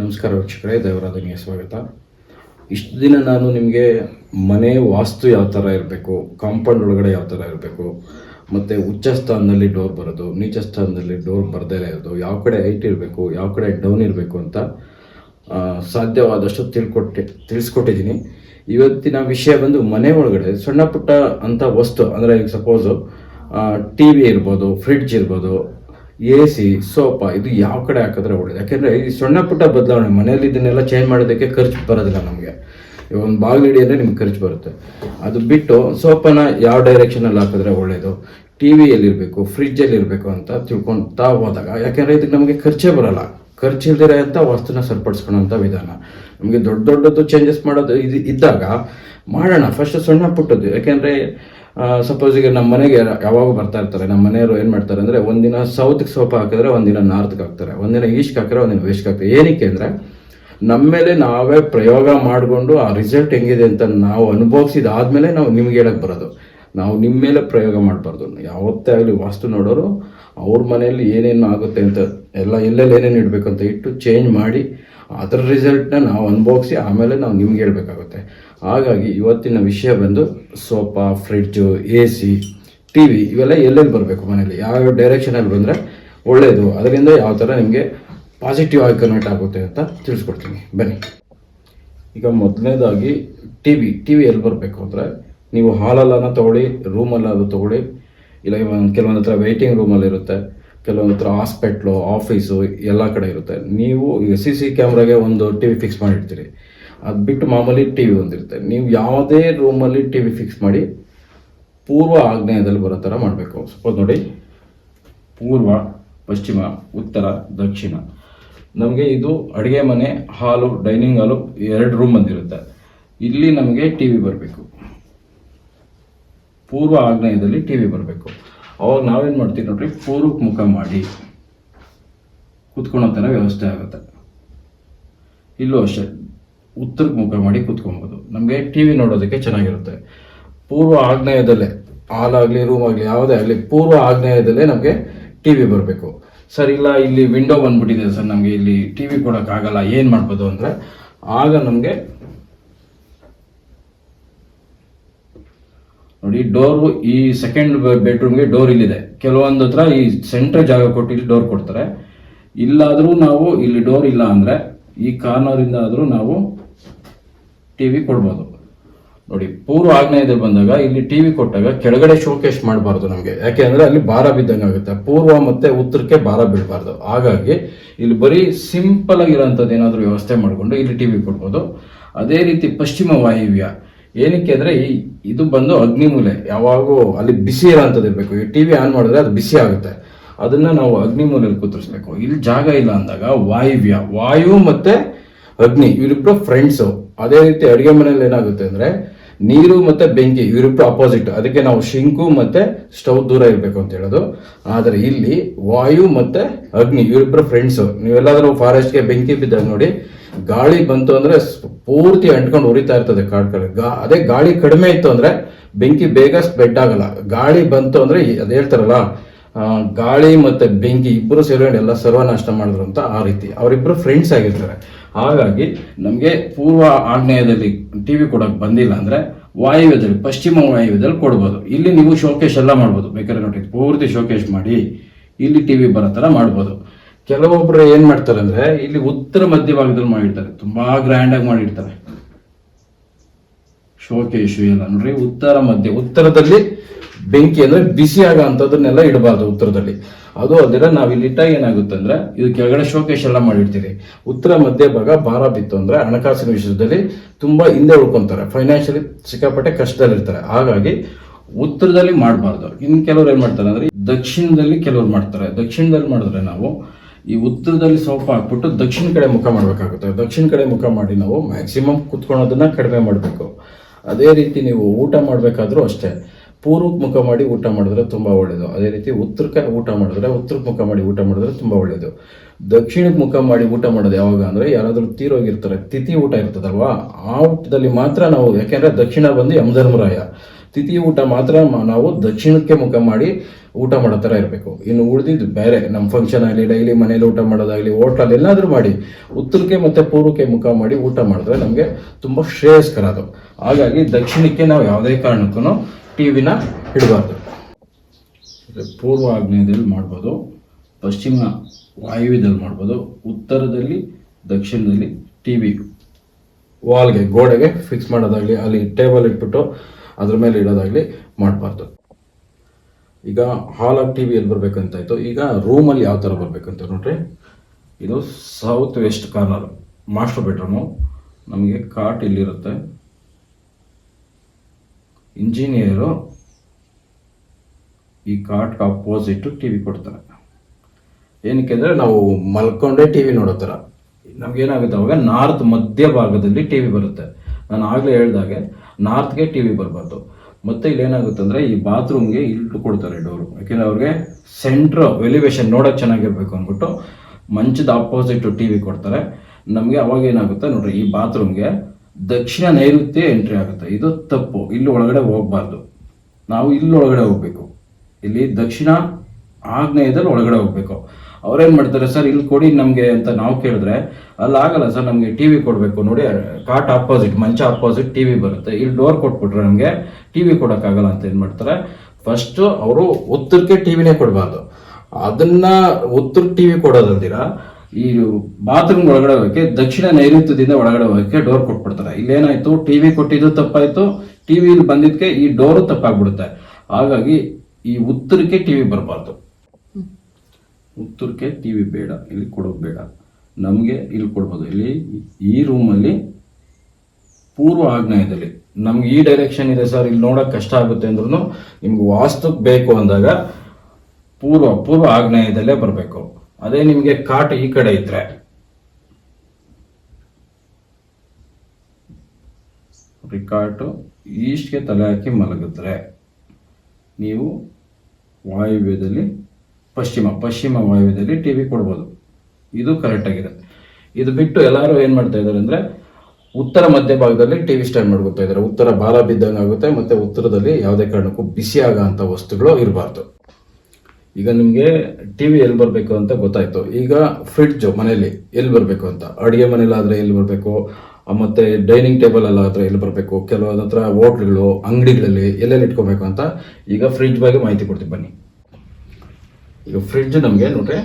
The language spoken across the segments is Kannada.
ನಮಸ್ಕಾರ ವೀಕ್ಷಕರೇ, ದೇವರಾಧನೆಗೆ ಸ್ವಾಗತ. ಇಷ್ಟು ದಿನ ನಾನು ನಿಮಗೆ ಮನೆ ವಾಸ್ತು ಯಾವ ಥರ ಇರಬೇಕು, ಕಾಂಪೌಂಡ್ ಒಳಗಡೆ ಯಾವ ಥರ ಇರಬೇಕು, ಮತ್ತು ಉಚ್ಚ ಸ್ಥಾನದಲ್ಲಿ ಡೋರ್ ಬರೋದು, ನೀಚ ಸ್ಥಾನದಲ್ಲಿ ಡೋರ್ ಬರದೇ ಇರೋದು, ಯಾವ ಕಡೆ ಹೈಟ್ ಇರಬೇಕು, ಯಾವ ಕಡೆ ಡೌನ್ ಇರಬೇಕು ಅಂತ ಸಾಧ್ಯವಾದಷ್ಟು ತಿಳ್ಕೊಟ್ಟೆ, ತಿಳಿಸ್ಕೊಟ್ಟಿದ್ದೀನಿ. ಇವತ್ತಿನ ವಿಷಯ ಬಂದು ಮನೆ ಒಳಗಡೆ ಸಣ್ಣ ಪುಟ್ಟ ಅಂಥ ವಸ್ತು, ಅಂದರೆ ಈಗ ಸಪೋಸು ಟಿ ವಿ ಇರ್ಬೋದು ಫ್ರಿಡ್ಜ್ ಇರ್ಬೋದು ಎ ಸಿ ಸೋಫಾ ಇದು ಯಾವ ಕಡೆ ಹಾಕಿದ್ರೆ ಒಳ್ಳೇದು. ಯಾಕೆಂದರೆ ಈ ಸಣ್ಣ ಪುಟ್ಟ ಬದಲಾವಣೆ, ಮನೆಯಲ್ಲಿ ಇದನ್ನೆಲ್ಲ ಚೇಂಜ್ ಮಾಡೋದಕ್ಕೆ ಖರ್ಚು ಬರೋದಿಲ್ಲ ನಮಗೆ. ಒಂದು ಬಾಗಿಲು ಹಿಡಿ ಅಂದರೆ ನಿಮ್ಗೆ ಖರ್ಚು ಬರುತ್ತೆ. ಅದು ಬಿಟ್ಟು ಸೋಫಾನ ಯಾವ ಡೈರೆಕ್ಷನಲ್ಲಿ ಹಾಕಿದ್ರೆ ಒಳ್ಳೇದು? ಟಿ ವಿಯಲ್ಲಿರಬೇಕು ಫ್ರಿಜ್ಜಲ್ಲಿ ಇರಬೇಕು ಅಂತ ತಿಳ್ಕೊತಾ ಹೋದಾಗ, ಯಾಕೆಂದರೆ ಇದಕ್ಕೆ ನಮಗೆ ಖರ್ಚೇ ಬರೋಲ್ಲ. ಖರ್ಚಿಲ್ದಿರೋ ಅಂತ ವಸ್ತುನ ಸರಿಪಡಿಸ್ಕೊಳ್ಳೋಂಥ ವಿಧಾನ. ನಮಗೆ ದೊಡ್ಡ ದೊಡ್ಡದು ಚೇಂಜಸ್ ಮಾಡೋದು ಇದು ಇದ್ದಾಗ, ಮಾಡೋಣ ಫಸ್ಟ್ ಸಣ್ಣ ಪುಟ್ಟದ್ದು. ಯಾಕೆಂದರೆ ಸಪೋಸ್ ಈಗ ನಮ್ಮ ಮನೆಗೆ ಯಾವಾಗ ಬರ್ತಾ ಇರ್ತಾರೆ. ನಮ್ಮ ಮನೆಯವರು ಏನು ಮಾಡ್ತಾರೆ ಅಂದರೆ ಒಂದಿನ ಸೌತ್ಗೆ ಸೋಫಾ ಹಾಕಿದ್ರೆ ಒಂದಿನ ನಾರ್ತ್ಗೆ ಹಾಕ್ತಾರೆ. ಒಂದಿನ ಈಸ್ಟ್ಗೆ ಹಾಕಿದ್ರೆ ಒಂದಿನ ವೆಸ್ಟ್ಗೆ ಹಾಕ್ತಾರೆ. ಏನಕ್ಕೆ ಅಂದರೆ ನಮ್ಮ ಮೇಲೆ ನಾವೇ ಪ್ರಯೋಗ ಮಾಡಿಕೊಂಡು ಆ ರಿಸಲ್ಟ್ ಹೆಂಗಿದೆ ಅಂತ ನಾವು ಅನುಭವಿಸಿದಾದ್ಮೇಲೆ ನಾವು ನಿಮ್ಗೆ ಹೇಳಕ್ಕೆ ಬರೋದು. ನಾವು ನಿಮ್ಮ ಮೇಲೆ ಪ್ರಯೋಗ ಮಾಡಬಾರ್ದು. ಯಾವತ್ತೇ ಆಗಲಿ ವಾಸ್ತು ನೋಡೋರು ಅವ್ರ ಮನೆಯಲ್ಲಿ ಏನೇನು ಆಗುತ್ತೆ ಅಂತ ಎಲ್ಲ ಎಲ್ಲೆಲ್ಲಿ ಏನೇನು ಇಡಬೇಕಂತ ಇಟ್ಟು ಚೇಂಜ್ ಮಾಡಿ ಅದರ ರಿಸಲ್ಟ್ನ ನಾವು ಅನುಭವಿಸಿ ಆಮೇಲೆ ನಾವು ನಿಮ್ಗೆ ಹೇಳಬೇಕಾಗುತ್ತೆ. ಹಾಗಾಗಿ ಇವತ್ತಿನ ವಿಷಯ ಬಂದು sofa fridge A C T V ಇವೆಲ್ಲ ಎಲ್ಲೆಲ್ಲಿ ಬರಬೇಕು ಮನೇಲಿ ಯಾವ್ಯಾವ ಡೈರೆಕ್ಷನಲ್ಲಿ ಬಂದರೆ ಒಳ್ಳೆಯದು ಅದರಿಂದ ಯಾವ ಥರ ನಿಮಗೆ ಪಾಸಿಟಿವ್ ಆಗಿ ಕನ್ವರ್ಟ್ ಆಗುತ್ತೆ ಅಂತ ತಿಳಿಸ್ಕೊಡ್ತೀನಿ. ಬನ್ನಿ. ಈಗ ಮೊದಲನೇದಾಗಿ ಟಿ ವಿ ಟಿ ವಿ ಎಲ್ಲಿ ಬರಬೇಕು ಅಂದರೆ ನೀವು ಹಾಲಲ್ಲಾನ ತೊಗೊಳ್ಳಿ ರೂಮಲ್ಲಾದ್ರೂ ತೊಗೊಳ್ಳಿ ಇಲ್ಲ ಇವನ್ ಕೆಲವೊಂದು ಹತ್ರ ವೆಯ್ಟಿಂಗ್ ರೂಮಲ್ಲಿ ಇರುತ್ತೆ, ಕೆಲವೊಂದು ಹತ್ರ ಹಾಸ್ಪಿಟ್ಲು ಆಫೀಸು ಎಲ್ಲ ಕಡೆ ಇರುತ್ತೆ. ನೀವು ಸಿ ಸಿ ಕ್ಯಾಮ್ರಾಗೆ ಒಂದು ಟಿ ವಿ ಫಿಕ್ಸ್ ಮಾಡಿರ್ತೀರಿ. ಅದು ಬಿಟ್ಟು ಮಾಮೂಲಿ ಟಿ ವಿ ಒಂದಿರುತ್ತೆ ನೀವು ಯಾವುದೇ ರೂಮಲ್ಲಿ ಟಿ ವಿ ಫಿಕ್ಸ್ ಮಾಡಿ ಪೂರ್ವ ಆಗ್ನೇಯದಲ್ಲಿ ಬರೋ ಥರ ಮಾಡಬೇಕು. ಸಪೋಸ್ ನೋಡಿ, ಪೂರ್ವ, ಪಶ್ಚಿಮ, ಉತ್ತರ, ದಕ್ಷಿಣ. ನಮಗೆ ಇದು ಅಡುಗೆ ಮನೆ ಹಾಲು ಡೈನಿಂಗ್ ಹಾಲು ಎರಡು ರೂಮ್ ಬಂದಿರುತ್ತೆ ಇಲ್ಲಿ ನಮಗೆ ಟಿ ವಿ ಬರಬೇಕು. ಪೂರ್ವ ಆಗ್ನೇಯದಲ್ಲಿ ಟಿ ವಿ ಬರಬೇಕು. ಅವಾಗ ನಾವೇನು ಮಾಡ್ತೀವಿ ನೋಡ್ರಿ ಪೂರ್ವಕ್ಕೆ ಮುಖ ಮಾಡಿ ಕುತ್ಕೊಳ್ಳೋ ಥರ ವ್ಯವಸ್ಥೆ ಆಗುತ್ತೆ. ಇಲ್ಲೂ ಅಷ್ಟೇ, ಉತ್ತರಕ್ಕೆ ಮುಖ ಮಾಡಿ ಕುತ್ಕೊಬೋದು. ನಮಗೆ ಟಿ ವಿ ನೋಡೋದಕ್ಕೆ ಚೆನ್ನಾಗಿರುತ್ತೆ. ಪೂರ್ವ ಆಗ್ನೇಯದಲ್ಲೇ ಹಾಲ್ ಆಗಲಿ ರೂಮ್ ಆಗಲಿ ಯಾವುದೇ ಆಗಲಿ, ಪೂರ್ವ ಆಗ್ನೇಯದಲ್ಲೇ ನಮಗೆ ಟಿ ವಿ ಬರಬೇಕು. ಸರ್, ಇಲ್ಲ, ಇಲ್ಲಿ ವಿಂಡೋ ಬಂದ್ಬಿಟ್ಟಿದೆ ಸರ್, ನಮಗೆ ಇಲ್ಲಿ ಟಿ ವಿ ಕೊಡೋಕ್ಕಾಗಲ್ಲ, ಏನು ಮಾಡ್ಬೋದು ಅಂದರೆ, ಆಗ ನಮಗೆ ನೋಡಿ ಡೋರು ಈ ಸೆಕೆಂಡ್ ಬೆಡ್ರೂಮ್ಗೆ ಡೋರ್ ಇಲ್ಲಿದೆ. ಕೆಲವೊಂದು ಹತ್ರ ಈ ಸೆಂಟ್ರ್ ಜಾಗ ಕೊಟ್ಟು ಇಲ್ಲಿ ಡೋರ್ ಕೊಡ್ತಾರೆ. ಇಲ್ಲಾದರೂ ನಾವು ಇಲ್ಲಿ ಡೋರ್ ಇಲ್ಲ ಅಂದರೆ ಈ ಕಾರ್ನರಿಂದ ಆದರೂ ನಾವು ಟಿ ವಿ ಕೊಡ್ಬೋದು. ನೋಡಿ, ಪೂರ್ವ ಆಗ್ನೇಯದ ಬಂದಾಗ, ಇಲ್ಲಿ ಟಿ ವಿ ಕೊಟ್ಟಾಗ ಕೆಳಗಡೆ ಶೋಕೇಶ್ ಮಾಡಬಾರ್ದು ನಮಗೆ. ಯಾಕೆ ಅಂದರೆ ಅಲ್ಲಿ ಭಾರ ಬಿದ್ದಂಗೆ ಆಗುತ್ತೆ. ಪೂರ್ವ ಮತ್ತು ಉತ್ತರಕ್ಕೆ ಭಾರ ಬೀಳಬಾರ್ದು. ಹಾಗಾಗಿ ಇಲ್ಲಿ ಬರೀ ಸಿಂಪಲ್ ಆಗಿರೋಂಥದ್ದು ಏನಾದರೂ ವ್ಯವಸ್ಥೆ ಮಾಡಿಕೊಂಡು ಇಲ್ಲಿ ಟಿ ವಿ ಕೊಡ್ಬೋದು. ಅದೇ ರೀತಿ ಪಶ್ಚಿಮ ವಾಯುವ್ಯ. ಏನಕ್ಕೆ ಅಂದರೆ ಈ ಇದು ಬಂದು ಅಗ್ನಿಮೂಲೆ ಯಾವಾಗೂ ಅಲ್ಲಿ ಬಿಸಿ ಇರೋಂಥದ್ದು ಇರಬೇಕು. ಈ ಟಿ ವಿ ಆನ್ ಮಾಡಿದ್ರೆ ಅದು ಬಿಸಿ ಆಗುತ್ತೆ. ಅದನ್ನ ನಾವು ಅಗ್ನಿಮೂಲೆಯಲ್ಲಿ ಕುದುರಿಸ್ಬೇಕು ಇಲ್ಲಿ ಜಾಗ ಇಲ್ಲ ಅಂದಾಗ ವಾಯುವ್ಯ. ವಾಯು ಮತ್ತೆ ಅಗ್ನಿ. ಇವರಿಬ್ರು ಫ್ರೆಂಡ್ಸು ಅದೇ ರೀತಿ ಅಡುಗೆ ಮನೆಯಲ್ಲಿ ಏನಾಗುತ್ತೆ ಅಂದರೆ ನೀರು ಮತ್ತೆ ಬೆಂಕಿ, ಇವರಿಬ್ರು ಅಪೋಸಿಟ್ ಅದಕ್ಕೆ ನಾವು ಶಿಂಕು ಮತ್ತೆ ಸ್ಟವ್ ದೂರ ಇರಬೇಕು ಅಂತ ಹೇಳೋದು. ಆದರೆ ಇಲ್ಲಿ ವಾಯು ಮತ್ತೆ ಅಗ್ನಿ, ಇವರಿಬ್ರು ಫ್ರೆಂಡ್ಸು ನೀವೆಲ್ಲಾದರೂ ಫಾರೆಸ್ಟ್ಗೆ ಬೆಂಕಿ ಬಿದ್ದಾಗ ನೋಡಿ, ಗಾಳಿ ಬಂತು ಅಂದ್ರೆ ಪೂರ್ತಿ ಅಂಟ್ಕೊಂಡು ಉರಿತಾ ಇರ್ತದೆ ಕಾಡು ಗಾ, ಅದೇ ಗಾಳಿ ಕಡಿಮೆ ಇತ್ತು ಅಂದ್ರೆ ಬೆಂಕಿ ಬೇಗ ಸ್ಪ್ರೆಡ್ ಆಗಲ್ಲ. ಗಾಳಿ ಬಂತು ಅಂದ್ರೆ ಅದು ಹೇಳ್ತಾರಲ್ಲ ಗಾಳಿ ಮತ್ತೆ ಬೆಂಕಿ ಇಬ್ಬರು ಸೇರ್ಕೊಂಡು ಎಲ್ಲ ಸರ್ವನಾಶ ಮಾಡಿದ್ರು ಅಂತ ಆ ರೀತಿ. ಅವರಿಬ್ಬರು ಫ್ರೆಂಡ್ಸ್ ಆಗಿರ್ತಾರೆ. ಹಾಗಾಗಿ ನಮಗೆ ಪೂರ್ವ ಆಗ್ನೇಯದಲ್ಲಿ ಟಿ ವಿ ಕೊಡೋಕೆ ಬಂದಿಲ್ಲ ಅಂದ್ರೆ ವಾಯುವ್ಯದಲ್ಲಿ, ಪಶ್ಚಿಮ ವಾಯುವ್ಯದಲ್ಲಿ ಕೊಡ್ಬೋದು. ಇಲ್ಲಿ ನೀವು ಶೋಕೇಶ್ ಎಲ್ಲ ಮಾಡ್ಬೋದು. ಬೇಕಾದ್ರೆ ನೋಡಿ, ಪೂರ್ತಿ ಶೋಕೇಶ್ ಮಾಡಿ ಇಲ್ಲಿ ಟಿ ವಿ ಬರೋ ಥರ ಮಾಡ್ಬೋದು. ಕೆಲವೊಬ್ಬರು ಏನ್ ಮಾಡ್ತಾರೆ ಅಂದ್ರೆ ಇಲ್ಲಿ ಉತ್ತರ ಮಧ್ಯ ಭಾಗದಲ್ಲಿ ಮಾಡಿರ್ತಾರೆ. ತುಂಬಾ ಗ್ರ್ಯಾಂಡ್ ಆಗಿ ಮಾಡಿರ್ತಾರೆ. ಶೋಕೇಶು ಎಲ್ಲ. ನೋಡ್ರಿ, ಉತ್ತರ ಮಧ್ಯ, ಉತ್ತರದಲ್ಲಿ ಬೆಂಕಿ ಅಂದ್ರೆ ಬಿಸಿ ಆಗೋ ಅಂಥದ್ದನ್ನೆಲ್ಲ ಇಡಬಾರ್ದು ಉತ್ತರದಲ್ಲಿ. ಅದು ಅಲ್ದಿರ ನಾವು ಇಲ್ಲಿ ಇಟ್ಟಾಗ ಏನಾಗುತ್ತೆ ಅಂದ್ರೆ ಇದು ಕೆಳಗಡೆ ಶೋಕೇಶ್ ಎಲ್ಲ ಮಾಡಿರ್ತೀರಿ. ಉತ್ತರ ಮಧ್ಯಭಾಗ ಭಾರ ಬಿತ್ತು ಅಂದ್ರೆ ಹಣಕಾಸಿನ ವಿಷಯದಲ್ಲಿ ತುಂಬಾ ಹಿಂದೆ ಉಳ್ಕೊಂತಾರೆ. ಫೈನಾನ್ಷಿಯಲಿ ಸಿಕ್ಕಾಪಟ್ಟೆ ಕಷ್ಟದಲ್ಲಿರ್ತಾರೆ. ಹಾಗಾಗಿ ಉತ್ತರದಲ್ಲಿ ಮಾಡಬಾರ್ದು. ಇನ್ನು ಕೆಲವ್ರು ಏನ್ ಮಾಡ್ತಾರೆ ಅಂದ್ರೆ, ದಕ್ಷಿಣದಲ್ಲಿ ಕೆಲವ್ರು ಮಾಡ್ತಾರೆ. ದಕ್ಷಿಣದಲ್ಲಿ ಮಾಡಿದ್ರೆ ನಾವು ಈ ಉತ್ತರದಲ್ಲಿ ಸೋಫಾ ಹಾಕ್ಬಿಟ್ಟು ದಕ್ಷಿಣ ಕಡೆ ಮುಖ ಮಾಡಬೇಕಾಗುತ್ತೆ. ದಕ್ಷಿಣ ಕಡೆ ಮುಖ ಮಾಡಿ ನಾವು ಮ್ಯಾಕ್ಸಿಮಮ್ ಕುತ್ಕೊಳ್ಳೋದನ್ನ ಕಡಿಮೆ ಮಾಡಬೇಕು. ಅದೇ ರೀತಿ ನೀವು ಊಟ ಮಾಡಬೇಕಾದ್ರೂ ಅಷ್ಟೇ. ಪೂರ್ವಕ್ಕೆ ಮಾಡಿ ಊಟ ಮಾಡಿದ್ರೆ ತುಂಬ ಒಳ್ಳೆಯದು ಅದೇ ರೀತಿ ಉತ್ತರಕ್ಕೆ ಊಟ ಮಾಡಿದ್ರೆ ಉತ್ತರಕ್ಕೆ ಮುಖ ಮಾಡಿ ಊಟ ಮಾಡಿದ್ರೆ ತುಂಬ ಒಳ್ಳೆಯದು ದಕ್ಷಿಣಕ್ಕೆ ಮುಖ ಮಾಡಿ ಊಟ ಮಾಡೋದು ಯಾವಾಗ ಅಂದರೆ ಯಾರಾದರೂ ತೀರೋಗಿರ್ತಾರೆ. ತಿಥಿ ಊಟ ಇರ್ತದಲ್ವಾ? ಆ ಊಟದಲ್ಲಿ ಮಾತ್ರ ನಾವು, ಯಾಕೆಂದರೆ ದಕ್ಷಿಣ ಬಂದು ಯಮಧರ್ಮರಾಯ. ತಿಥಿ ಊಟ ಮಾತ್ರ ನಾವು ದಕ್ಷಿಣಕ್ಕೆ ಮುಖ ಮಾಡಿ ಊಟ ಮಾಡೋ ಥರ ಇರಬೇಕು. ಇನ್ನು ಉಳಿದಿದ್ದು ಬೇರೆ. ನಮ್ಮ ಫಂಕ್ಷನ್ ಆಗಲಿ ಡೈಲಿ ಮನೇಲಿ ಊಟ ಮಾಡೋದಾಗಲಿ ಹೋಟ್ಲಲ್ಲಿ ಎಲ್ಲಾದರೂ ಮಾಡಿ, ಉತ್ತರಕ್ಕೆ ಮತ್ತು ಪೂರ್ವಕ್ಕೆ ಮುಖ ಮಾಡಿ ಊಟ ಮಾಡಿದ್ರೆ ನಮಗೆ ತುಂಬ ಶ್ರೇಯಸ್ಕರ ಅದು. ಹಾಗಾಗಿ ದಕ್ಷಿಣಕ್ಕೆ ನಾವು ಯಾವುದೇ ಕಾರಣಕ್ಕೂ ಟಿ ವಿನ ಇಡಬಾರ್ದು ಪೂರ್ವ ಆಗ್ನೇಯದಲ್ಲಿ ಮಾಡ್ಬೋದು, ಪಶ್ಚಿಮ ವಾಯುವ್ಯದಲ್ಲಿ ಮಾಡ್ಬೋದು, ಉತ್ತರದಲ್ಲಿ, ದಕ್ಷಿಣದಲ್ಲಿ ಟಿ ವಿ ವಾಲ್ಗೆ, ಗೋಡೆಗೆ ಫಿಕ್ಸ್ ಮಾಡೋದಾಗಲಿ, ಅಲ್ಲಿ ಟೇಬಲ್ ಇಟ್ಬಿಟ್ಟು ಅದ್ರ ಮೇಲೆ ಇಡೋದಾಗಲಿ ಮಾಡಬಾರ್ದು. ಈಗ ಹಾಲಾಗಿ ಟಿ ವಿ ಎಲ್ಲಿ ಬರಬೇಕಂತಾಯ್ತು. ಈಗ ರೂಮಲ್ಲಿ ಯಾವ ಥರ ಬರಬೇಕಂತ ನೋಡ್ರಿ. ಇದು south west corner master bedroom ನಮಗೆ ಕಾಟ್ ಇಲ್ಲಿರುತ್ತೆ. ಇಂಜಿನಿಯರು ಈ ಕಾಟ್ಗೆ ಅಪೋಸಿಟ್ ಟಿ ವಿ ಕೊಡ್ತಾರೆ. ಏನಕ್ಕೆ ಅಂದರೆ ನಾವು ಮಲ್ಕೊಂಡೇ ಟಿ ವಿ ನೋಡೋ ಥರ. ನಮಗೇನಾಗುತ್ತೆ ಅವಾಗ ನಾರ್ತ್ ಮಧ್ಯ ಭಾಗದಲ್ಲಿ ಟಿ ವಿ ಬರುತ್ತೆ. ನಾನು ಆಗಲೇ ಹೇಳ್ದಾಗೆ ನಾರ್ತ್ಗೆ ಟಿ ವಿ ಬರಬಾರ್ದು. ಮತ್ತೆ ಇಲ್ಲಿ ಏನಾಗುತ್ತೆ ಅಂದರೆ ಈ ಬಾತ್ರೂಮ್ಗೆ ಇಲ್ಟು ಕೊಡ್ತಾರೆ ಡೋರು ಯಾಕೆಂದರೆ ಅವ್ರಿಗೆ ಸೆಂಟ್ರ್ ಎಲಿವೇಶನ್ ನೋಡೋಕೆ ಚೆನ್ನಾಗಿರ್ಬೇಕು ಅಂದ್ಬಿಟ್ಟು ಮಂಚದ ಅಪೋಸಿಟ್ ಟಿ ವಿ ಕೊಡ್ತಾರೆ. ನಮಗೆ ಅವಾಗ ಏನಾಗುತ್ತೆ ನೋಡ್ರಿ, ಈ ಬಾತ್ರೂಮ್ಗೆ ದಕ್ಷಿಣ ನೈಋತ್ಯ ಎಂಟ್ರಿ ಆಗುತ್ತೆ. ಇದು ತಪ್ಪು. ಇಲ್ಲಿ ಒಳಗಡೆ ಹೋಗಬಾರ್ದು. ನಾವು ಇಲ್ಲಿ ಒಳಗಡೆ ಹೋಗ್ಬೇಕು. ಇಲ್ಲಿ ದಕ್ಷಿಣ ಆಗ್ನೇಯದಲ್ಲಿ ಒಳಗಡೆ ಹೋಗ್ಬೇಕು. ಅವ್ರೇನ್ ಮಾಡ್ತಾರೆ? ಸರ್, ಇಲ್ಲಿ ಕೊಡಿ ನಮಗೆ ಅಂತ ನಾವು ಕೇಳಿದ್ರೆ, ಅಲ್ಲಿ ಆಗಲ್ಲ ಸರ್, ನಮಗೆ ಟಿ ವಿ ಕೊಡಬೇಕು. ನೋಡಿ, ಕಾಟ್ ಆಪೋಸಿಟ್ ಮಂಚ ಆಪೋಸಿಟ್ ಟಿ ವಿ ಬರುತ್ತೆ. ಇಲ್ಲಿ ಡೋರ್ ಕೊಟ್ಬಿಟ್ರೆ ನಮಗೆ ಟಿ ವಿ ಕೊಡೋಕ್ಕಾಗಲ್ಲ ಅಂತ ಏನು ಮಾಡ್ತಾರೆ? ಫಸ್ಟು ಅವರು ಉತ್ತರಕ್ಕೆ ಟಿ ವಿನೇ ಕೊಡಬಾರ್ದು. ಅದನ್ನ ಉತ್ತರ ಟಿ ವಿ ಈ ಬಾತ್ರೂಮ್ ಒಳಗಡೆ ಹೋಗಕ್ಕೆ, ದಕ್ಷಿಣ ನೈಋತ್ಯದಿಂದ ಒಳಗಡೆ ಹೋಗಕ್ಕೆ ಡೋರ್ ಕೊಟ್ಬಿಡ್ತಾರೆ. ಇಲ್ಲೇನಾಯ್ತು? ಟಿವಿ ಕೊಟ್ಟಿದ್ದು ತಪ್ಪಾಯ್ತು. ಟಿವಿ ಬಂದಿದ್ದಕ್ಕೆ ಈ ಡೋರು ತಪ್ಪಾಗ್ಬಿಡುತ್ತೆ. ಹಾಗಾಗಿ ಈ ಉತ್ತರಕ್ಕೆ ಟಿವಿ ಬರಬಾರ್ದು. ಉತ್ತರಕ್ಕೆ ಟಿವಿ ಬೇಡ. ಇಲ್ಲಿ ಕೊಡೋದು ಬೇಡ. ನಮಗೆ ಇಲ್ಲಿ ಕೊಡ್ಬೋದು. ಇಲ್ಲಿ ಈ ರೂಮಲ್ಲಿ ಪೂರ್ವ ಆಗ್ನೇಯದಲ್ಲಿ ನಮ್ಗೆ ಈ ಡೈರೆಕ್ಷನ್ ಇದೆ ಸರ್. ಇಲ್ಲಿ ನೋಡಕ್ ಕಷ್ಟ ಆಗುತ್ತೆ ಅಂದ್ರೂ ನಿಮ್ಗೆ ವಾಸ್ತುಕ್ ಬೇಕು ಅಂದಾಗ ಪೂರ್ವ ಪೂರ್ವ ಆಗ್ನೇಯದಲ್ಲೇ ಬರಬೇಕು. ಅದೇ ನಿಮಗೆ ಕಾಟ್ ಈ ಕಡೆ ಇದ್ರೆ. ರಿಕಾಟು ಈಸ್ಟ್ಗೆ ತಲೆ ಹಾಕಿ ಮಲಗಿದ್ರೆ ನೀವು ವಾಯುವ್ಯದಲ್ಲಿ ಪಶ್ಚಿಮ ಪಶ್ಚಿಮ ವಾಯುವ್ಯದಲ್ಲಿ ಟಿ ವಿ ಕೊಡ್ಬೋದು. ಇದು ಕರೆಕ್ಟ್ ಆಗಿದೆ. ಇದು ಬಿಟ್ಟು ಎಲ್ಲರೂ ಏನು ಮಾಡ್ತಾ ಇದ್ದಾರೆ ಅಂದರೆ ಉತ್ತರ ಮಧ್ಯ ಭಾಗದಲ್ಲಿ ಟಿ ವಿ ಸ್ಟ್ಯಾಂಡ್ ಮಾಡ್ಕೊತಾ ಇದ್ದಾರೆ. ಉತ್ತರ ಬಾಲ ಬಿದ್ದಂಗೆ ಆಗುತ್ತೆ ಮತ್ತೆ ಉತ್ತರದಲ್ಲಿ ಯಾವುದೇ ಕಾರಣಕ್ಕೂ ಬಿಸಿ ಆಗೋಂಥ ವಸ್ತುಗಳು ಇರಬಾರ್ದು. ಈಗ ನಿಮಗೆ ಟಿ ವಿ ಎಲ್ಲಿ ಬರಬೇಕು ಅಂತ ಗೊತ್ತಾಯ್ತು. ಈಗ ಫ್ರಿಡ್ಜ್ ಮನೆಯಲ್ಲಿ ಎಲ್ಲಿ ಬರಬೇಕು ಅಂತ. ಅಡುಗೆ ಮನೇಲಾದರೆ ಎಲ್ಲಿ ಬರಬೇಕು? ಮತ್ತೆ ಡೈನಿಂಗ್ ಟೇಬಲ್ ಹತ್ರ ಎಲ್ಲಿ ಬರಬೇಕು? ಕೆಲವೊಂದು ಹತ್ರ ಹೋಟ್ಲ್ಗಳು ಅಂಗಡಿಗಳಲ್ಲಿ ಎಲ್ಲೆಲ್ಲಿ ಇಟ್ಕೋಬೇಕು ಅಂತ ಈಗ ಫ್ರಿಡ್ಜ್ ಬಗ್ಗೆ ಮಾಹಿತಿ ಕೊಡ್ತೀವಿ ಬನ್ನಿ. ಈಗ ಫ್ರಿಡ್ಜ್ ನಮಗೆ ನೋಡ್ರಿ,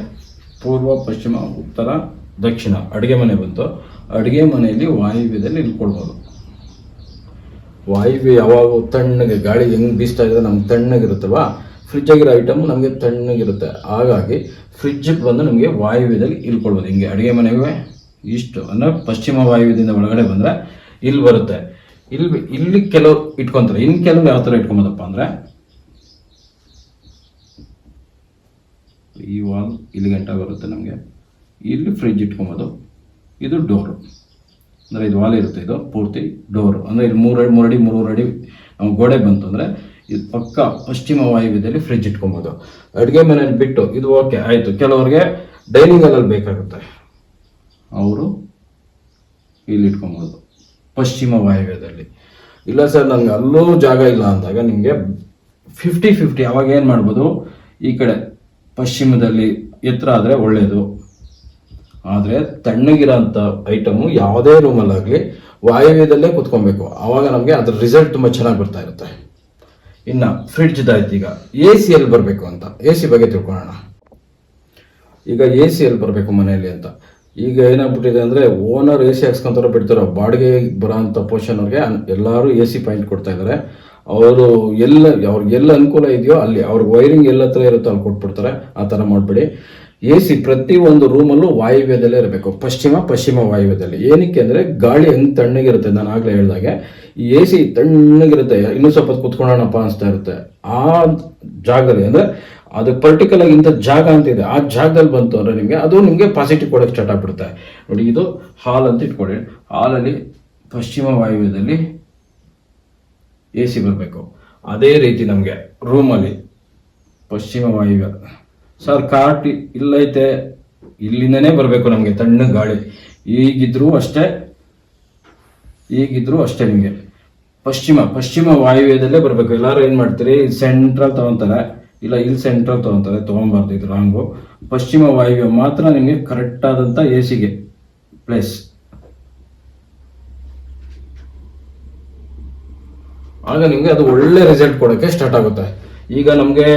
ಪೂರ್ವ, ಪಶ್ಚಿಮ, ಉತ್ತರ, ದಕ್ಷಿಣ ಅಡುಗೆ ಮನೆ ಬಂತು. ಅಡುಗೆ ಮನೆಯಲ್ಲಿ ವಾಯುವ್ಯದಲ್ಲಿ ಇಳ್ಕೊಳ್ಬೋದು ವಾಯುವ್ಯ ಯಾವಾಗ ತಣ್ಣಗೆ ಗಾಳಿ ಹೆಂಗೆ ಬೀಸ್ತಾ ಇದ್ರೆ ನಮ್ಗೆ ತಣ್ಣಗಿರುತ್ತಲ್ವಾ? ಫ್ರಿಜ್ ಆಗಿರೋ ಐಟಮ್ ನಮಗೆ ತಣ್ಣಗಿರುತ್ತೆ. ಹಾಗಾಗಿ ಫ್ರಿಜ್ ಬಂದು ನಮಗೆ ವಾಯುವ್ಯದಲ್ಲಿ ಇಳ್ಕೊಳ್ಬೋದು. ಹಿಂಗೆ ಅಡುಗೆ ಮನೆಗೆ ಇಷ್ಟು, ಅಂದರೆ ಪಶ್ಚಿಮ ವಾಯುವ್ಯದಿಂದ ಒಳಗಡೆ ಬಂದರೆ ಇಲ್ಲಿ ಬರುತ್ತೆ. ಇಲ್ಲಿ ಇಲ್ಲಿ ಕೆಲವು ಇಟ್ಕೊತಾರೆ. ಇನ್ನು ಕೆಲವು ಯಾವ ಥರ ಇಟ್ಕೊಬೋದಪ್ಪ ಅಂದರೆ ಈ ವಾಲ್ ಇಲ್ಲಿ ಗಂಟ ಬರುತ್ತೆ ನಮಗೆ. ಇಲ್ಲಿ ಫ್ರಿಜ್ ಇಟ್ಕೊಬೋದು. ಇದು ಡೋರು ಅಂದರೆ ಇದು ವಾಲ್ ಇರುತ್ತೆ ಇದು, ಪೂರ್ತಿ ಡೋರು ಅಂದರೆ ಇಲ್ಲಿ ಮೂರು ಮೂರು ಅಡಿ ಮೂರು ಅಡಿ ನಮ್ಗೆ ಗೋಡೆ ಬಂತು ಅಂದರೆ ಇದು ಪಕ್ಕ ಪಶ್ಚಿಮ ವಾಯುವ್ಯದಲ್ಲಿ ಫ್ರಿಜ್ ಇಟ್ಕೊಬೋದು. ಅಡುಗೆ ಮನೇಲಿ ಬಿಟ್ಟು ಇದು ಓಕೆ ಆಯಿತು. ಕೆಲವ್ರಿಗೆ ಡೈನಿಂಗ್ ಹಾಲಲ್ಲಿ ಬೇಕಾಗುತ್ತೆ. ಅವರು ಇಲ್ಲಿ ಇಟ್ಕೊಬೋದು, ಪಶ್ಚಿಮ ವಾಯುವ್ಯದಲ್ಲಿ ಇಲ್ಲ ಸರ್ ನನಗೆ ಅಲ್ಲೂ ಜಾಗ ಇಲ್ಲ ಅಂದಾಗ ನಿಮಗೆ ಫಿಫ್ಟಿ ಫಿಫ್ಟಿ ಅವಾಗ ಏನು ಮಾಡ್ಬೋದು? ಈ ಕಡೆ ಪಶ್ಚಿಮದಲ್ಲಿ ಎತ್ತರ ಆದರೆ ಒಳ್ಳೆಯದು ಆದರೆ ತಣ್ಣಗಿರೋಂಥ ಐಟಮು ಯಾವುದೇ ರೂಮಲ್ಲಾಗಲಿ ವಾಯುವ್ಯದಲ್ಲೇ ಕುತ್ಕೊಬೇಕು. ಆವಾಗ ನಮಗೆ ಅದರ ರಿಸಲ್ಟ್ ತುಂಬ ಚೆನ್ನಾಗಿ ಬರ್ತಾ ಇರುತ್ತೆ. ಇನ್ನು ಫ್ರಿಡ್ಜ್ದಾಯ್ತು ಈಗ ಎ ಸಿ ಎಲ್ಲಿ ಬರಬೇಕು ಅಂತ. ಎ ಸಿ ಬಗ್ಗೆ ತಿಳ್ಕೊಳ್ಳೋಣ ಈಗ ಎ ಸಿ ಎಲ್ಲಿ ಬರಬೇಕು ಮನೆಯಲ್ಲಿ ಅಂತ. ಈಗ ಏನಾಗ್ಬಿಟ್ಟಿದೆ ಅಂದರೆ ಓನರ್ ಎ ಸಿ ಹಾಕ್ಸ್ಕೊಂತಾರೋ ಬಿಡ್ತಾರೋ, ಬಾಡಿಗೆ ಬರೋಂಥ ಪೋರ್ಷನ್ ಅವ್ರಿಗೆ ಎಲ್ಲರೂ ಎ ಸಿ ಪಾಯಿಂಟ್ ಕೊಡ್ತಾ ಇದ್ದಾರೆ ಅವರು ಎಲ್ಲ, ಅವ್ರಿಗೆ ಎಲ್ಲ ಅನುಕೂಲ ಇದೆಯೋ ಅಲ್ಲಿ ಅವ್ರ ವೈರಿಂಗ್ ಎಲ್ಲ ಹತ್ರ ಇರುತ್ತೋ ಅಲ್ಲಿ ಕೊಟ್ಬಿಡ್ತಾರೆ. ಆ ಥರ ಮಾಡಬೇಡಿ. ಎ ಸಿ ಪ್ರತಿ ಒಂದು ರೂಮಲ್ಲೂ ವಾಯುವ್ಯದಲ್ಲೇ ಇರಬೇಕು. ಪಶ್ಚಿಮ ಪಶ್ಚಿಮ ವಾಯುವ್ಯದಲ್ಲಿ. ಏನಕ್ಕೆ ಅಂದರೆ ಗಾಳಿ ಹೆಂಗೆ ತಣ್ಣಗಿರುತ್ತೆ. ನಾನು ಆಗಲೇ ಹೇಳಿದಾಗೆ. ಈ ಎ ಸಿ ತಣ್ಣಗಿರುತ್ತೆ, ಇನ್ನೂ ಸ್ವಲ್ಪ ಕುತ್ಕೊಳ್ಳೋಣಪ್ಪ ಅನಿಸ್ತಾ ಇರುತ್ತೆ. ಆ ಜಾಗದಲ್ಲಿ, ಅಂದರೆ ಅದು ಪರ್ಟಿಕ್ಯುಲರ್ ಇಂಥ ಜಾಗ ಅಂತ ಇದೆ, ಆ ಜಾಗದಲ್ಲಿ ಬಂತು ಅಂದರೆ ನಿಮಗೆ ಅದು ನಿಮಗೆ ಪಾಸಿಟಿವ್ ಕೊಡೋಕ್ಕೆ ಸ್ಟಾರ್ಟ್ ಆಗ್ಬಿಡುತ್ತೆ. ನೋಡಿ, ಇದು ಹಾಲ್ ಅಂತ ಇಟ್ಕೊಳ್ಳಿ. ಹಾಲಲ್ಲಿ ಪಶ್ಚಿಮ ವಾಯುವ್ಯದಲ್ಲಿ ಎ ಸಿ ಬರಬೇಕು. ಅದೇ ರೀತಿ ನಮಗೆ ರೂಮಲ್ಲಿ ಪಶ್ಚಿಮ ವಾಯುವ್ಯ. ಸರ್ ಕಾರ್ಟ್ ಇಲ್ಲೈತೆ ಇಲ್ಲಿಂದನೇ ಬರಬೇಕು ನಮಗೆ ತಣ್ಣಗೆ ಗಾಳಿ ಈಗಿದ್ರೂ ಅಷ್ಟೇ ಈಗಿದ್ರೂ ಅಷ್ಟೇ ನಿಮಗೆ. ಪಶ್ಚಿಮ ಪಶ್ಚಿಮ ವಾಯುವ್ಯದಲ್ಲೇ ಬರಬೇಕು. ಎಲ್ಲರೂ ಏನು ಮಾಡ್ತೀರಿ? ಸೆಂಟ್ರಲ್ ತಗೊಂತಾರೆ. ಇಲ್ಲ, ಇಲ್ಲಿ ಸೆಂಟ್ರಲ್ ತಗೊಂತಾರೆ. ತೊಗೊಬಾರ್ದು ಇದು ರಾಂಗು ಪಶ್ಚಿಮ ವಾಯುವ್ಯ ಮಾತ್ರ ನಿಮಗೆ ಕರೆಕ್ಟ್ ಆದಂಥ ಎ ಸಿಗೆ ಪ್ಲೇಸ್ ಆಗ ನಿಮಗೆ ಅದು ಒಳ್ಳೆ ರಿಸಲ್ಟ್ ಕೊಡೋಕ್ಕೆ ಸ್ಟಾರ್ಟ್ ಆಗುತ್ತೆ. ಈಗ ನಮಗೆ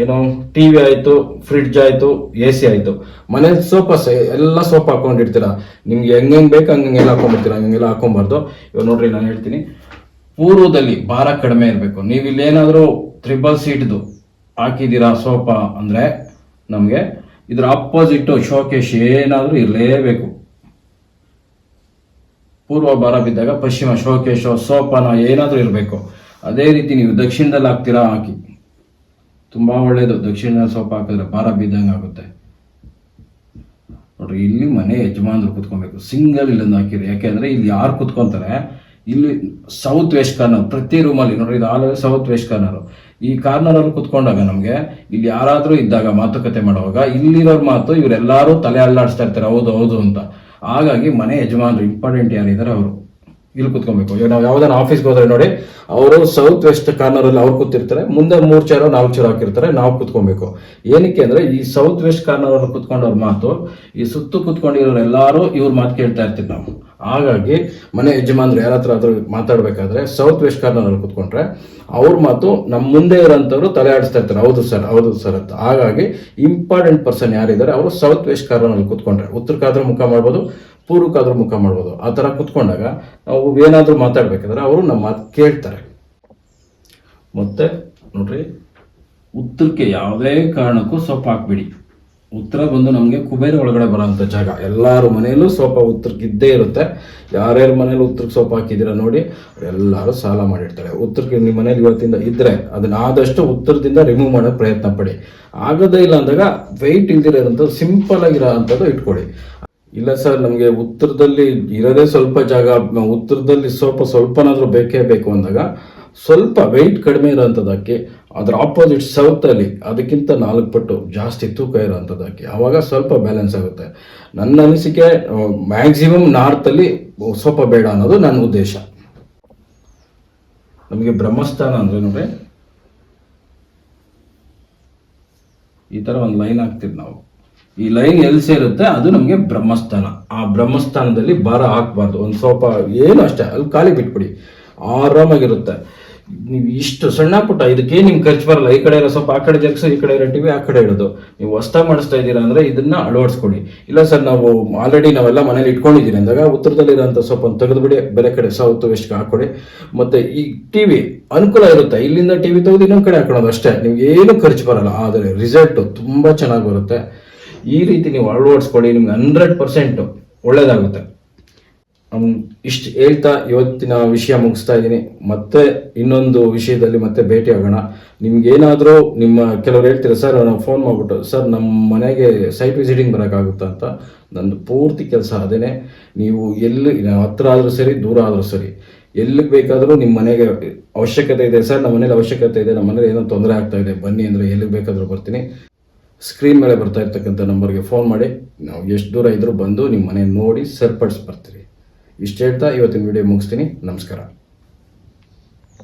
ಏನು ಟಿ ವಿ ಆಯಿತು ಫ್ರಿಡ್ಜ್ ಆಯಿತು ಎ ಸಿ ಆಯಿತು. ಮನೆ ಸೋಫಾ ಎಲ್ಲ ಸೋಫಾ ಹಾಕೊಂಡಿರ್ತೀರ ನಿಮ್ಗೆ ಹೆಂಗೆ ಬೇಕು ಹಂಗೆಲ್ಲ ಹಾಕೊಂಡ್ಬಿಡ್ತೀರ ಹಂಗೆಲ್ಲ ಹಾಕೊಂಬಾರ್ದು ಇವಾಗ ನೋಡ್ರಿ, ನಾನು ಹೇಳ್ತೀನಿ. ಪೂರ್ವದಲ್ಲಿ ಭಾರ ಕಡಿಮೆ ಇರಬೇಕು. ನೀವು ಇಲ್ಲೇನಾದರೂ ತ್ರಿಬಲ್ ಸೀಟ್ದು ಹಾಕಿದ್ದೀರಾ ಸೋಫಾ ಅಂದರೆ ನಮಗೆ ಇದರ ಅಪೋಸಿಟ್ಟು ಶೋಕೇಶ್ ಏನಾದರೂ ಇರಲೇಬೇಕು. ಪೂರ್ವ ಭಾರ ಬಿದ್ದಾಗ ಪಶ್ಚಿಮ ಶೋಕೇಶೋ ಸೋಪಾನ ಏನಾದರೂ ಇರಬೇಕು. ಅದೇ ರೀತಿ ನೀವು ದಕ್ಷಿಣದಲ್ಲಿ ಹಾಕ್ತೀರಾ, ಹಾಕಿ. ತುಂಬ ಒಳ್ಳೆಯದು ದಕ್ಷಿಣದಲ್ಲಿ ಸೋಪ್ ಹಾಕಿದ್ರೆ ಭಾರ ಬಿದ್ದಂಗೆ ಆಗುತ್ತೆ. ನೋಡ್ರಿ, ಇಲ್ಲಿ ಮನೆ ಯಜಮಾನರು ಕುತ್ಕೊಬೇಕು. ಸಿಂಗಲ್ ಇಲ್ಲೊಂದು ಹಾಕಿರಿ. ಯಾಕೆಂದ್ರೆ ಇಲ್ಲಿ ಯಾರು ಕುತ್ಕೊಂತಾರೆ, ಇಲ್ಲಿ ಸೌತ್ ವೆಸ್ಟ್ ಕಾರ್ನರ್ ಪ್ರತಿ ರೂಮಲ್ಲಿ ನೋಡ್ರಿ, ಇದು ಆಲ್ ಸೌತ್ ವೆಸ್ಟ್ ಕಾರ್ನರ್ ಈ ಕಾರ್ನರ್ ಅಲ್ಲಿ ಕುತ್ಕೊಂಡಾಗ ನಮಗೆ ಇಲ್ಲಿ ಯಾರಾದರೂ ಇದ್ದಾಗ ಮಾತುಕತೆ ಮಾಡುವಾಗ ಇಲ್ಲಿರೋರು ಮಾತು ಇವರೆಲ್ಲರೂ ತಲೆ ಅಲ್ಲಾಡಿಸ್ತಾ ಇರ್ತಾರೆ, ಹೌದು ಹೌದು ಅಂತ. ಹಾಗಾಗಿ ಮನೆ ಯಜಮಾನರು ಇಂಪಾರ್ಟೆಂಟ್ ಯಾರಿದ್ದಾರೆ, ಅವರು. ಇಲ್ಲಿ ಕುತ್ಕೊಬೇಕು. ಇವಾಗ ನಾವು ಯಾವ್ದಾನ ಆಫೀಸ್ಗೆ ಹೋದ್ರೆ ನೋಡಿ, ಅವರು ಸೌತ್ ವೆಸ್ಟ್ ಕಾರ್ನರ್ ಅಲ್ಲಿ ಅವ್ರು ಕೂತಿರ್ತಾರೆ, ಮುಂದೆ ಮೂರು ಚೇರು ನಾಲ್ಕು ಚೇರ್ ಹಾಕಿರ್ತಾರೆ, ನಾವು ಕುತ್ಕೊಬೇಕು. ಏನಕ್ಕೆ ಅಂದ್ರೆ, ಈ ಸೌತ್ ವೆಸ್ಟ್ ಕಾರ್ನರ್ ಅಲ್ಲಿ ಕುತ್ಕೊಂಡವ್ರ ಮಾತು, ಈ ಸುತ್ತು ಕುತ್ಕೊಂಡಿರೋರು ಎಲ್ಲರೂ ಇವ್ರ ಮಾತು ಕೇಳ್ತಾ ಇರ್ತೀವಿ ನಾವು. ಹಾಗಾಗಿ, ಮನೆ ಯಜಮಾನ್ರು ಯಾರ ಹತ್ರ ಆದ್ರೂ ಮಾತಾಡ್ಬೇಕಾದ್ರೆ ಸೌತ್ ವೆಸ್ಟ್ ಕಾರ್ನರ್ ಅಲ್ಲಿ ಕುತ್ಕೊಂಡ್ರೆ, ಅವ್ರ ಮಾತು ನಮ್ಮ ಮುಂದೆ ಇರೋಂಥವ್ರು ತಲೆ ಆಡಿಸ್ತಾ ಇರ್ತಾರೆ. ಹೌದು ಸರ್ ಹೌದು ಸರ್ ಅಂತ. ಹಾಗಾಗಿ ಇಂಪಾರ್ಟೆಂಟ್ ಪರ್ಸನ್ ಯಾರಿದ್ದಾರೆ, ಅವರು ಸೌತ್ ವೆಸ್ಟ್ ಕಾರ್ನರ್ ಅಲ್ಲಿ ಕುತ್ಕೊಂಡ್ರೆ. ಉತ್ತರಕ್ಕಾದ್ರೂ ಮುಖ ಮಾಡ್ಬೋದು ಪೂರ್ವಕ್ಕಾದ್ರೂ ಮುಖ ಮಾಡ್ಬೋದು. ಆ ಥರ ಕುತ್ಕೊಂಡಾಗ ನಾವು ಏನಾದರೂ ಮಾತಾಡ್ಬೇಕಾದ್ರೆ ಅವರು ನಮ್ಮ ಮಾತು ಕೇಳ್ತಾರೆ. ಮತ್ತೆ ನೋಡ್ರಿ, ಉತ್ತರಕ್ಕೆ ಯಾವುದೇ ಕಾರಣಕ್ಕೂ ಸೊಪ್ಪು ಹಾಕ್ಬಿಡಿ. ಉತ್ತರ ಬಂದು ನಮಗೆ ಕುಬೇರ ಒಳಗಡೆ ಬರೋಂಥ ಜಾಗ. ಎಲ್ಲರ ಮನೆಯಲ್ಲೂ ಸೊಪ್ಪ ಉತ್ತರಕ್ಕೆ ಇದ್ದೇ ಇರುತ್ತೆ. ಯಾರ್ಯಾರ ಮನೇಲಿ ಉತ್ತರಕ್ಕೆ ಸೊಪ್ಪು ಹಾಕಿದ್ದೀರಾ ನೋಡಿ ಎಲ್ಲರೂ ಸಾಲ ಮಾಡಿರ್ತಾರೆ. ಉತ್ತರಕ್ಕೆ ನಿಮ್ಮ ಮನೇಲಿ ಇವತ್ತಿಂದ ಇದ್ದರೆ ಅದನ್ನ ಆದಷ್ಟು ಉತ್ತರದಿಂದ ರಿಮೂವ್ ಮಾಡೋಕ್ಕೆ ಪ್ರಯತ್ನ ಪಡಿ. ಆಗೋದೇ ಇಲ್ಲ ಅಂದಾಗ ವೆಯ್ಟ್ ಇಲ್ದಿರೋಂಥದ್ದು ಸಿಂಪಲ್ ಆಗಿರೋ ಅಂಥದ್ದು ಇಟ್ಕೊಳ್ಳಿ. ಇಲ್ಲ ಸರ್, ನಮಗೆ ಉತ್ತರದಲ್ಲಿ ಇರೋದೇ ಸ್ವಲ್ಪ ಜಾಗ, ಉತ್ತರದಲ್ಲಿ ಸ್ವಲ್ಪ ಸ್ವಲ್ಪನಾದರೂ ಬೇಕೇ ಬೇಕು ಅಂದಾಗ, ಸ್ವಲ್ಪ ವೆಯ್ಟ್ ಕಡಿಮೆ ಇರೋಂಥದ್ದಕ್ಕೆ, ಅದರ ಆಪೋಸಿಟ್ ಸೌತಲ್ಲಿ ಅದಕ್ಕಿಂತ ನಾಲ್ಕು ಪಟ್ಟು ಜಾಸ್ತಿ ತೂಕ ಇರೋಂಥದ್ದಕ್ಕೆ ಆವಾಗ ಸ್ವಲ್ಪ ಬ್ಯಾಲೆನ್ಸ್ ಆಗುತ್ತೆ. ನನ್ನ ಅನಿಸಿಕೆ ಮ್ಯಾಕ್ಸಿಮಮ್ ನಾರ್ತಲ್ಲಿ ಸ್ವಲ್ಪ ಬೇಡ ಅನ್ನೋದು ನನ್ನ ಉದ್ದೇಶ. ನಮಗೆ ಬ್ರಹ್ಮಸ್ಥಾನ ಅಂದರೆ ನೋಡ್ರಿ, ಈ ಥರ ಒಂದು ಲೈನ್ ಹಾಕ್ತೀವಿ ನಾವು. ಈ ಲೈನ್ ಎಲ್ಲಿ ಸೇರುತ್ತೆ ಅದು ನಮಗೆ ಬ್ರಹ್ಮಸ್ಥಾನ. ಆ ಬ್ರಹ್ಮಸ್ಥಾನದಲ್ಲಿ ಭಾರ ಹಾಕ್ಬಾರ್ದು. ಒಂದು ಸ್ವಲ್ಪ ಏನು ಅಷ್ಟೇ ಅಲ್ಲಿ ಖಾಲಿ ಬಿಟ್ಬಿಡಿ. ಆರಾಮಾಗಿರುತ್ತೆ. ನೀವು ಇಷ್ಟು ಸಣ್ಣ ಪುಟ್ಟ, ಇದಕ್ಕೆ ನಿಮ್ಗೆ ಖರ್ಚು ಬರಲ್ಲ. ಈ ಕಡೆ ಇರೋ ಸ್ವಲ್ಪ, ಆ ಕಡೆ ಜಗ್ಸು ಈ ಕಡೆ ಇರೋ ಟಿವಿ, ಆ ಕಡೆ ಇಡೋದು. ನೀವು ಹೊಸ ಮಾಡಿಸ್ತಾ ಇದ್ದೀರಾ ಅಂದರೆ ಇದನ್ನ ಅಳವಡಿಸ್ಕೊಳ್ಳಿ. ಇಲ್ಲ ಸರ್, ನಾವು ಆಲ್ರೆಡಿ ನಾವೆಲ್ಲ ಮನೇಲಿ ಇಟ್ಕೊಂಡಿದ್ದೀನಿ ಅಂದಾಗ ಉತ್ತರದಲ್ಲಿರೋಂಥ ಸ್ವಲ್ಪ ತೆಗೆದುಬಿಡಿ, ಬೇರೆ ಕಡೆ ಸೌತ್ ವೆಸ್ಟ್ಗೆ ಹಾಕ್ಕೊಡಿ. ಮತ್ತೆ ಈ ಟಿವಿ ಅನುಕೂಲ ಇರುತ್ತೆ. ಇಲ್ಲಿಂದ ಟಿವಿ ತೆಗೆದು ಇನ್ನೊಂದು ಕಡೆ ಹಾಕೊಳ್ಳೋದು ಅಷ್ಟೇ. ನಿಮ್ಗೆ ಏನು ಖರ್ಚು ಬರಲ್ಲ. ಆದರೆ ರಿಸಲ್ಟು ತುಂಬಾ ಚೆನ್ನಾಗಿ ಬರುತ್ತೆ. ಈ ರೀತಿ ನೀವು ಅಳವಡಿಸ್ಕೊಳ್ಳಿ, ನಿಮ್ಗೆ ಹಂಡ್ರೆಡ್ ಪರ್ಸೆಂಟ್ ಒಳ್ಳೇದಾಗುತ್ತೆ. ಇಷ್ಟು ಹೇಳ್ತಾ ಇವತ್ತಿನ ವಿಷಯ ಮುಗಿಸ್ತಾ ಇದ್ದೀನಿ. ಮತ್ತೆ ಇನ್ನೊಂದು ವಿಷಯದಲ್ಲಿ ಮತ್ತೆ ಭೇಟಿ ಆಗೋಣ. ನಿಮ್ಗೇನಾದರೂ ನಿಮ್ಮ, ಕೆಲವರು ಹೇಳ್ತೀರಾ ಸರ್ ನಾವು ಫೋನ್ ಮಾಡ್ಬಿಟ್ಟು, ಸರ್ ನಮ್ಮ ಮನೆಗೆ ಸೈಟ್ ವಿಸಿಟಿಂಗ್ ಬರೋಕ್ಕಾಗುತ್ತಾ ಅಂತ? ನಂದು ಪೂರ್ತಿ ಕೆಲಸ ಅದೇನೆ. ನೀವು ಎಲ್ಲಿ ಹತ್ರ ಆದರೂ ಸರಿ, ದೂರ ಆದರೂ ಸರಿ, ಎಲ್ಲಿಗೆ ಬೇಕಾದರೂ ನಿಮ್ಮ ಮನೆಗೆ ಅವಶ್ಯಕತೆ ಇದೆ. ಸರ್ ನಮ್ಮ ಮನೇಲಿ ಅವಶ್ಯಕತೆ ಇದೆ ನಮ್ಮ ಮನೇಲಿ ಏನೋ ತೊಂದರೆ ಆಗ್ತಾ ಇದೆ, ಬನ್ನಿ ಅಂದರೆ ಎಲ್ಲಿಗೆ ಬೇಕಾದರೂ ಬರ್ತೀನಿ. ಸ್ಕ್ರೀನ್ ಮೇಲೆ ಬರ್ತಾ ಇರ್ತಕ್ಕಂಥ ನಂಬರ್ಗೆ ಫೋನ್ ಮಾಡಿ. ನಾವು ಎಷ್ಟು ದೂರ ಇದ್ರೂ ಬಂದು ನಿಮ್ಮ ಮನೆ ನೋಡಿ ಸರಿಪಡಿಸಿ ಬರ್ತೀರಿ ಇಷ್ಟು ಹೇಳ್ತಾ ಇವತ್ತಿನ ವಿಡಿಯೋ ಮುಗಿಸ್ತೀನಿ. ನಮಸ್ಕಾರ.